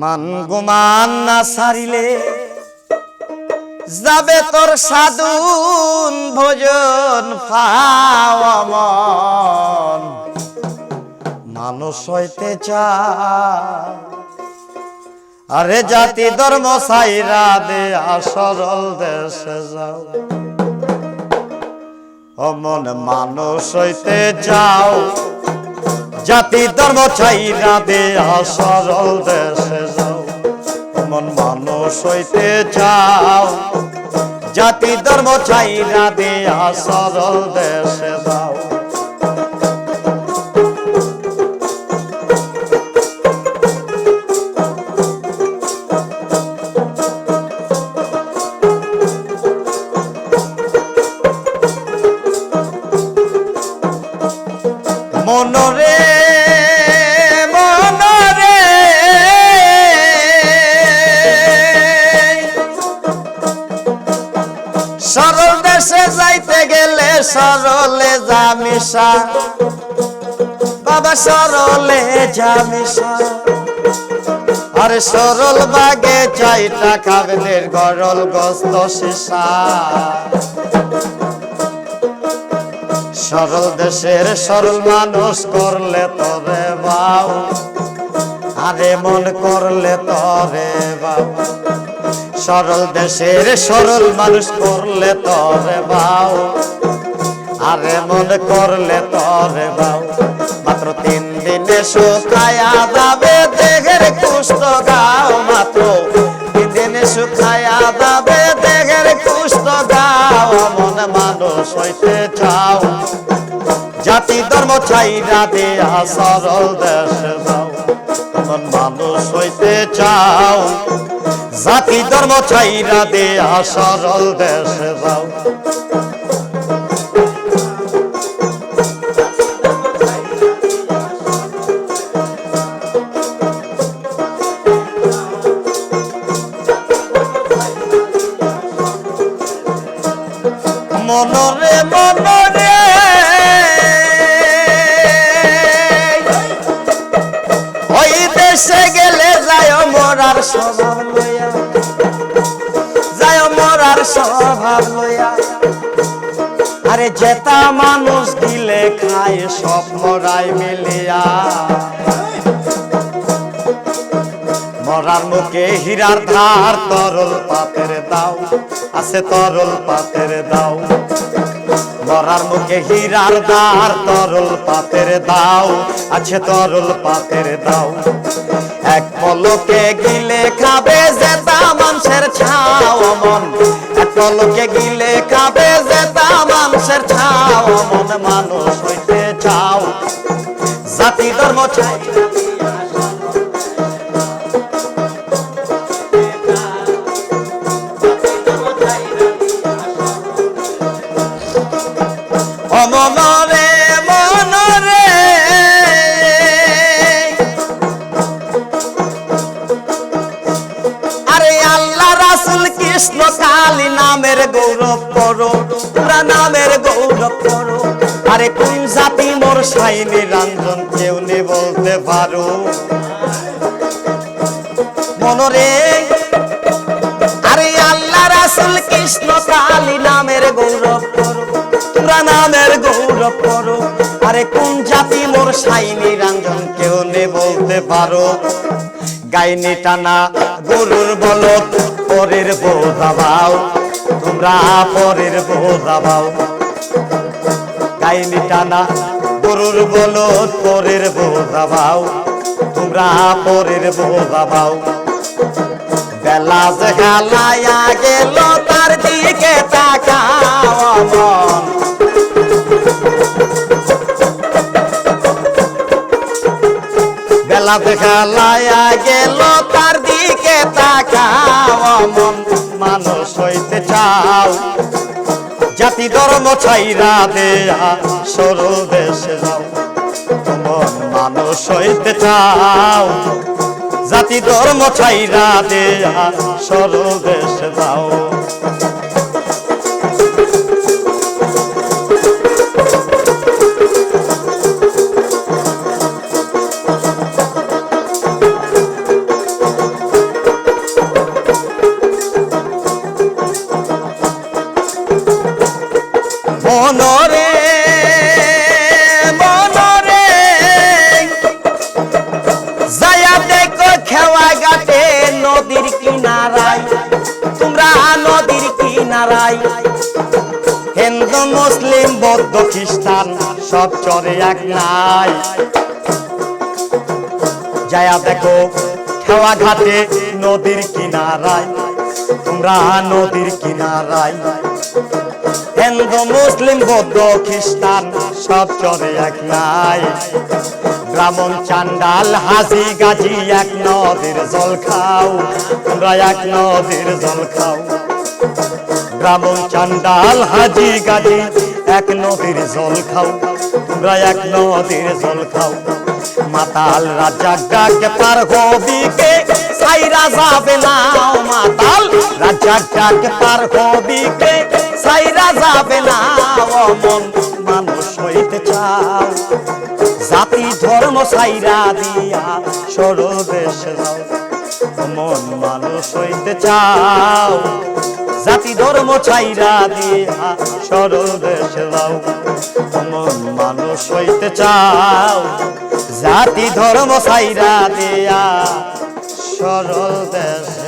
মান গুমান না সারিলে যাবে তোর সাধুন ভোজন ফাওয়ামন মানুষ হইতে চায়, আরে জাতি ধর্ম সাইরা দে আসরল দেশে যাও। অমন মানুষ হইতে যাও জাতি ধর্ম চাইরা দে সরল দেশে যাও। মন মানুষ হইতে চাও। জাতি ধর্ম চাইরা দে সরল দেশে যাও। সরলে জামিসা বাবা সরলে জামিসা আরে সরল বাগে চাইটা খাবেলের গরল গস্ত শিশা সরল দেশের সরল মানুষ করলে তবে বাউ। আরে মন করলে তবে বাউ। সরল দেশের সরল মানুষ করলে তবে বাউ। আরে মন করলে তবে বাউ মাত্র তিন দিনে শুকায়া যাবে, দেহের কুষ্ঠ গাও মাত্র। তিন দিনে শুকায়া যাবে, দেহের কুষ্ঠ গাও মন মানুষ হইতে চাও। জাতি ধর্ম চাইরা দেয়া সরল দেশে যাও মন মানুষ হইতে চাও। জাতি ধর্ম চাইরা দেয়া সরল দেশে যাও মনরে মনরে। ওই গেলে যায় মরার স্বভাব লইয়া যায় মরার স্বভাব লইয়া আরে জেতা মানুষ দিলে খায় সব মরাই মিলিয়া। মরার মুখে হীরার ধার, তরল পাতের দাও, আছে তরল পাতের দাও। মরার মুখে হীরার ধার, তরল পাতের দাও, আছে তরল পাতের দাও। এক পলকে গিলে খাবে জেতা মানুষের ছাও মন এক পলকে গিলে খাবে জেতা মানুষের ছাও মন মানুষ হইতে চাও। জাতি ধর্ম চাই। কৃষ্ণ কালী নামের গৌরব করো, তোমরা নামের গৌরব করো। আরে কোন জাতি মোর সাইনি রঞ্জন কেউ নে বলতে পারো। মনরে আরে আল্লাহ রাসুল কৃষ্ণ কালী নামের গৌরব করো, তোমরা নামের গৌরব করো। আরে কোন জাতি মোর সাইনি রঞ্জন কেউ নে বলতে পারো। গাইনি টানা গরুর বলত পরের বোঝা বাও তোমরা পরের বোঝা বাও গাইনি টানা গরুর বলত পরের বোঝা বাও তোমরা পরের বোঝা বাও বেলা যে গেল, তার দিকে তাকাও বেলা যে গেল তাকাও মন মানুষ হইতে চাও। জাতি ধর্ম ছাইরা দেয়া সরল দেশে যাও। মন মানুষ হইতে চাও। জাতি ধর্ম ছাইরা দেয়া সরল দেশে যাও। বনরে বনরে। যায়া দেখো খেওয়া গাতে নদীর কিনারায়, তোমরা নদীর কিনারায়। হিন্দু, মুসলিম, বৌদ্ধ, খ্রিস্টান, সব চরে এক নাই। যায়া দেখো খেওয়া ঘাটে নদীর কিনারায়, তোমরা নদীর কিনারায়। হিন্দু, মুসলিম, বৌদ্ধ, খ্রিস্টান, সব চরে এক নাই। ব্রাহ্মণ, চান্ডাল, হাজি, গাজি, এক নদীর জল খাও, তোমরা এক নদীর জল খাও। ব্রাহ্মণ, চান্ডাল, হাজি, গাজি, এক নদীর জল খাও, তোমরা এক নদীর জল খাও। মাতাল রাজা ডাকে পার হবিকে সাইরা যাবে না মাতাল। রাজা ডাকে পার হবিকে সাইরা যাবে না। অমন মানুষ হইতে চাও, জাতি ধর্ম সাইরা দিয়া যাও মন মানুষ হইতে চাও, জাতি ধর্ম ছাইরা দিয়া যাও মন মানুষ হইতে চাও, জাতি ধর্ম ছাইরা দিয়া সরল দেশে